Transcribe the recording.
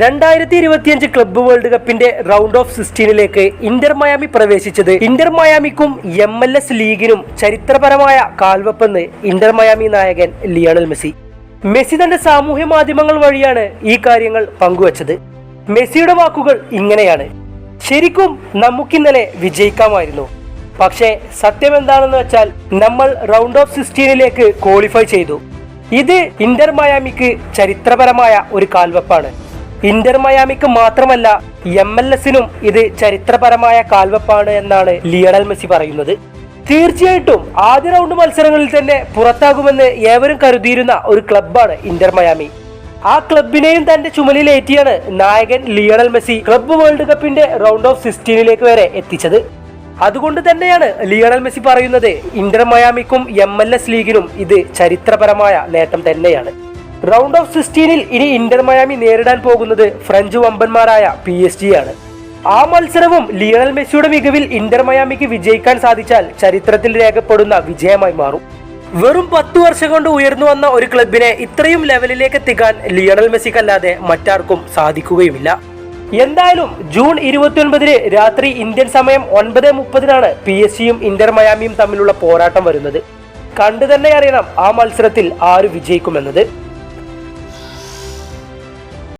രണ്ടായിരത്തി ഇരുപത്തിയഞ്ച് club world കപ്പിന്റെ റൗണ്ട് ഓഫ് സിക്സ്റ്റീനിലേക്ക് ഇന്റർ മയാമി പ്രവേശിച്ചത്. ഇന്റർ മയാമിക്കും എം എൽ എസ് ലീഗിനും ചരിത്രപരമായ കാൽവെപ്പെന്ന് ഇന്റർ മയാമി നായകൻ ലിയണൽ മെസ്സി. മെസ്സി തന്റെ സാമൂഹ്യ മാധ്യമങ്ങൾ വഴിയാണ് ഈ കാര്യങ്ങൾ പങ്കുവച്ചത്. മെസ്സിയുടെ വാക്കുകൾ ഇങ്ങനെയാണ്. ശരിക്കും നമുക്കിന്നലെ വിജയിക്കാമായിരുന്നു. പക്ഷേ സത്യം എന്താണെന്ന് വെച്ചാൽ നമ്മൾ റൗണ്ട് ഓഫ് സിക്സ്റ്റീനിലേക്ക് ക്വാളിഫൈ ചെയ്തു. ഇത് ഇന്റർ മയാമിക്ക് ചരിത്രപരമായ ഒരു കാൽവെപ്പാണ്. ഇന്റർ മയാമിക്ക് മാത്രമല്ല എം എൽ എസിനും ഇത് ചരിത്രപരമായ കാൽവെപ്പാണ് എന്നാണ് ലിയണൽ മെസ്സി പറയുന്നത്. തീർച്ചയായിട്ടും ആദ്യ റൗണ്ട് മത്സരങ്ങളിൽ തന്നെ പുറത്താകുമെന്ന് ഏവരും കരുതിയിരുന്ന ഒരു ക്ലബാണ് ഇന്റർ മയാമി. ആ ക്ലബിനെയും തന്റെ ചുമലിലേറ്റിയാണ് നായകൻ ലിയണൽ മെസ്സി ക്ലബ്ബ് വേൾഡ് കപ്പിന്റെ റൗണ്ട് ഓഫ് സിക്സ്റ്റീനിലേക്ക് വരെ എത്തിച്ചത്. അതുകൊണ്ട് തന്നെയാണ് ലിയണൽ മെസ്സി പറയുന്നത് ഇന്റർ മയാമിക്കും എം എൽ എസ് ലീഗിനും ഇത് ചരിത്രപരമായ നേട്ടം തന്നെയാണ്. റൗണ്ട് ഓഫ് സിക്സ്റ്റീനിൽ ഇനി ഇന്റർ മയാമി നേരിടാൻ പോകുന്നത് ഫ്രഞ്ച് വമ്പന്മാരായ പി എസ് ജി ആണ്. ആ മത്സരവും ലിയണൽ മെസ്സിയുടെ മികവിൽ ഇന്റർ മയാമിക്ക് വിജയിക്കാൻ സാധിച്ചാൽ ചരിത്രത്തിൽ രേഖപ്പെടുന്ന വിജയമായി മാറും. വെറും പത്തു വർഷം കൊണ്ട് ഉയർന്നു വന്ന ഒരു ക്ലബിനെ ഇത്രയും ലെവലിലേക്ക് എത്തിക്കാൻ ലിയണൽ മെസ്സിക്കല്ലാതെ മറ്റാർക്കും സാധിക്കുകയുമില്ല. എന്തായാലും ജൂൺ ഇരുപത്തിയൊൻപതിന് രാത്രി ഇന്ത്യൻ സമയം ഒൻപത് മുപ്പതിനാണ് പി എസ് സിയും ഇന്റർ മയാമിയും തമ്മിലുള്ള പോരാട്ടം വരുന്നത്. കണ്ടു തന്നെ അറിയണം ആ മത്സരത്തിൽ ആര് വിജയിക്കുമെന്നത്.